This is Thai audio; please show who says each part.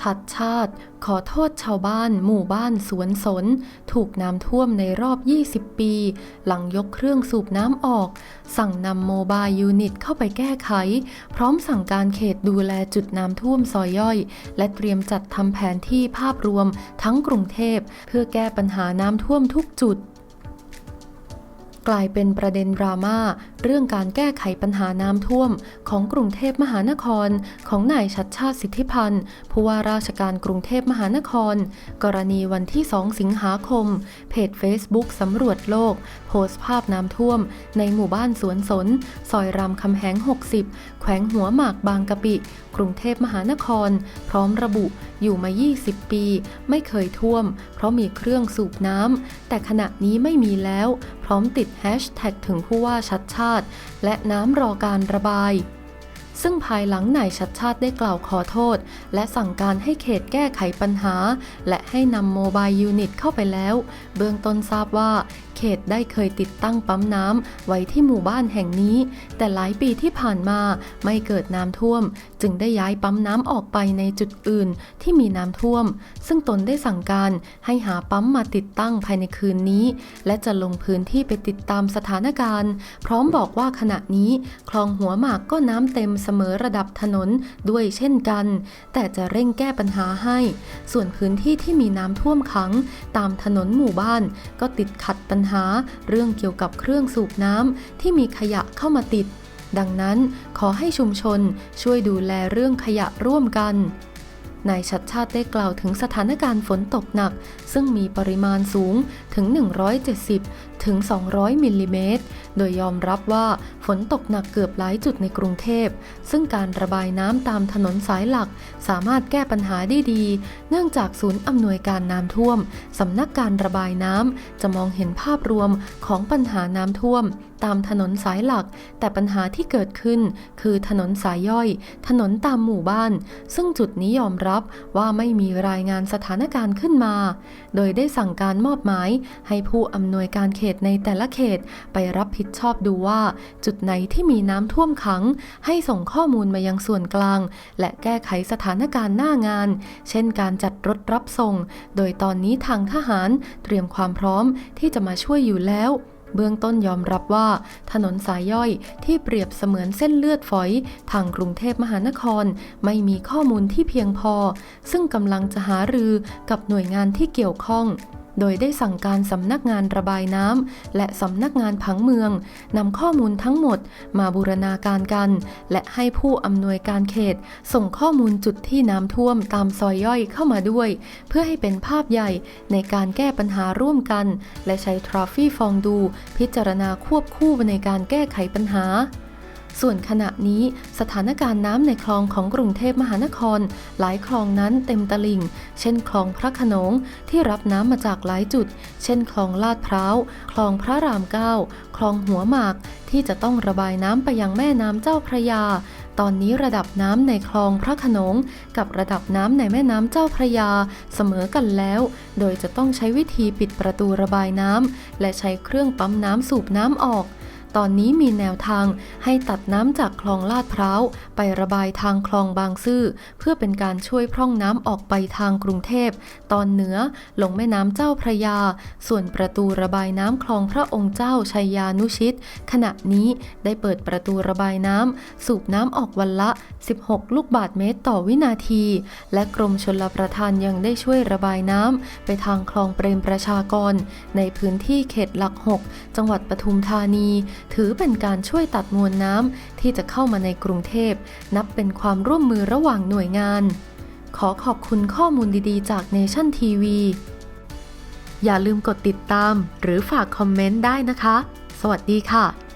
Speaker 1: ชัดชาติ ขอโทษชาวบ้านหมู่บ้านสวนสน ถูกน้ำท่วมในรอบ 20 ปี หลังยกเครื่องสูบน้ำออก สั่งนำโมบายยูนิตเข้าไปแก้ไข พร้อมสั่งการเขตดูแลจุดน้ำท่วมซอยย่อย และเตรียมจัดทำแผนที่ภาพรวมทั้งกรุงเทพ เพื่อแก้ปัญหาน้ำท่วมทุกจุด กลายเป็นประเด็นดราม่าเรื่องการแก้ไขปัญหาน้ำท่วม ของกรุงเทพมหานคร ของนายชัดชาติสิทธิพันธ์ผู้ว่าราชการกรุงเทพมหานคร กรณีวันที่ 2 สิงหาคม เพจ Facebook สำรวจโลก โพสต์ภาพน้ำท่วม ในหมู่บ้านสวนสน ซอยรามคำแหง 60 แขวงหัวหมากบางกะปิ กรุงเทพมหานคร พร้อมระบุอยู่มา 20 ปี ไม่เคยท่วม เพราะมีเครื่องสูบน้ำแต่ขณะนี้ไม่มีแล้ว พร้อมติดแฮชแท็กถึงผู้ว่าชัดชาติ และน้ำรอการระบาย ซึ่งภายหลังนายชัดชาติได้กล่าวขอโทษ และสั่งการให้เขตแก้ไขปัญหา และให้นำโมบายยูนิตเข้าไปแล้ว เบื้องต้นทราบว่าเขตได้เคยติดตั้งปั๊มน้ำไว้ที่หมู่บ้านแห่งนี้ แต่หลายปีที่ผ่านมาไม่เกิดน้ำท่วม จึงได้ย้ายปั๊มน้ำออกไปในจุดอื่นที่มีน้ำท่วม ซึ่งตนได้สั่งการให้หาปั๊มมาติดตั้งภายในคืนนี้ และจะลงพื้นที่ไปติดตามสถานการณ์ พร้อมบอกว่าขณะนี้คลองหัวหมากก็น้ำเต็มสมอระดับถนนด้วยเช่นกัน แต่จะเร่งแก้ปัญหาให้ ส่วนพื้นที่ที่มีน้ำท่วมขัง ตามถนนหมู่บ้าน ก็ติดขัดปัญหา เรื่องเกี่ยวกับเครื่องสูบน้ำที่มีขยะเข้ามาติด ดังนั้นขอให้ชุมชนช่วยดูแลเรื่องขยะร่วมกันนายชัดชาติได้กล่าวถึงสถานการณ์ฝนตกหนัก ซึ่งมีปริมาณสูงถึง 170 ถึง 200 มิลลิเมตร โดยยอมรับว่าฝนตกหนักเกือบหลายจุดในกรุงเทพ ซึ่งการระบายน้ำตามถนนสายหลักสามารถแก้ปัญหาได้ดี เนื่องจากศูนย์อำนวยการน้ำท่วมสำนักการระบายน้ำจะมองเห็นภาพรวมของปัญหาน้ำท่วม ตามถนนสายหลัก แต่ปัญหาที่เกิดขึ้น คือถนนสายย่อย ถนนตามหมู่บ้าน ซึ่งจุดนี้ยอมรับว่าไม่มีรายงานสถานการณ์ขึ้นมา โดยได้สั่งการมอบหมายให้ผู้อำนวยการเขตในแต่ละเขตไปรับผิดชอบดูว่า จุดไหนที่มีน้ำท่วมขัง ให้ส่งข้อมูลมายังส่วนกลาง และแก้ไขสถานการณ์หน้างาน เช่นการจัดรถรับส่ง โดยตอนนี้ทางทหารเตรียมความพร้อมที่จะมาช่วยอยู่แล้วเบื้องต้นยอมรับว่า ถนนสายย่อยที่เปรียบเสมือนเส้นเลือดฝอย ทางกรุงเทพมหานคร ไม่มีข้อมูลที่เพียงพอ ซึ่งกำลังจะหารือกับหน่วยงานที่เกี่ยวข้อง โดยได้สั่งการสำนักงานระบายน้ำและสำนักงานผังเมืองนำข้อมูลทั้งหมดมาบูรณาการกัน และให้ผู้อำนวยการเขต ส่งข้อมูลจุดที่น้ำท่วมตามซอยย่อยเข้ามาด้วย เพื่อให้เป็นภาพใหญ่ในการแก้ปัญหาร่วมกัน และใช้ทราฟี่ฟองดู พิจารณาควบคู่ในการแก้ไขปัญหา ส่วนขณะนี้สถานการณ์น้ำในคลองของกรุงเทพมหานคร หลายคลองนั้นเต็มตลิ่ง เช่นคลองพระขนงที่รับน้ำมาจากหลายจุด เช่นคลองลาดพร้าว คลองพระรามเก้า คลองหัวหมาก ที่จะต้องระบายน้ำไปยังแม่น้ำเจ้าพระยา ตอนนี้ระดับน้ำในคลองพระขนง กับระดับน้ำในแม่น้ำเจ้าพระยา เสมอกันแล้ว โดยจะต้องใช้วิธีปิดประตูระบายน้ำและใช้เครื่องปั๊มน้ำสูบน้ำออก ตอนนี้มีแนวทางให้ตัดน้ำจากคลองลาดพร้าวไประบายทางคลองบางซื่อ เพื่อเป็นการช่วยพร่องน้ำออกไปทางกรุงเทพ ตอนเหนือลงแม่น้ำเจ้าพระยา ส่วนประตูระบายน้ำคลองพระองค์เจ้าชัยยานุชิต ขณะนี้ได้เปิดประตูระบายน้ำสูบน้ำออกวันละ 16 ลูกบาศก์เมตรต่อวินาที และกรมชลประทานยังได้ช่วยระบายน้ำไปทางคลองเปรมประชากร ในพื้นที่เขตหลัก 6 จังหวัดปทุมธานีถือเป็นการช่วยตัดมวลน้ำที่จะเข้ามาในกรุงเทพ นับเป็นความร่วมมือระหว่างหน่วยงาน ขอขอบคุณข้อมูลดีๆ จากเนชั่นทีวีอย่าลืมกดติดตามหรือฝากคอมเมนต์ได้นะคะ สวัสดีค่ะ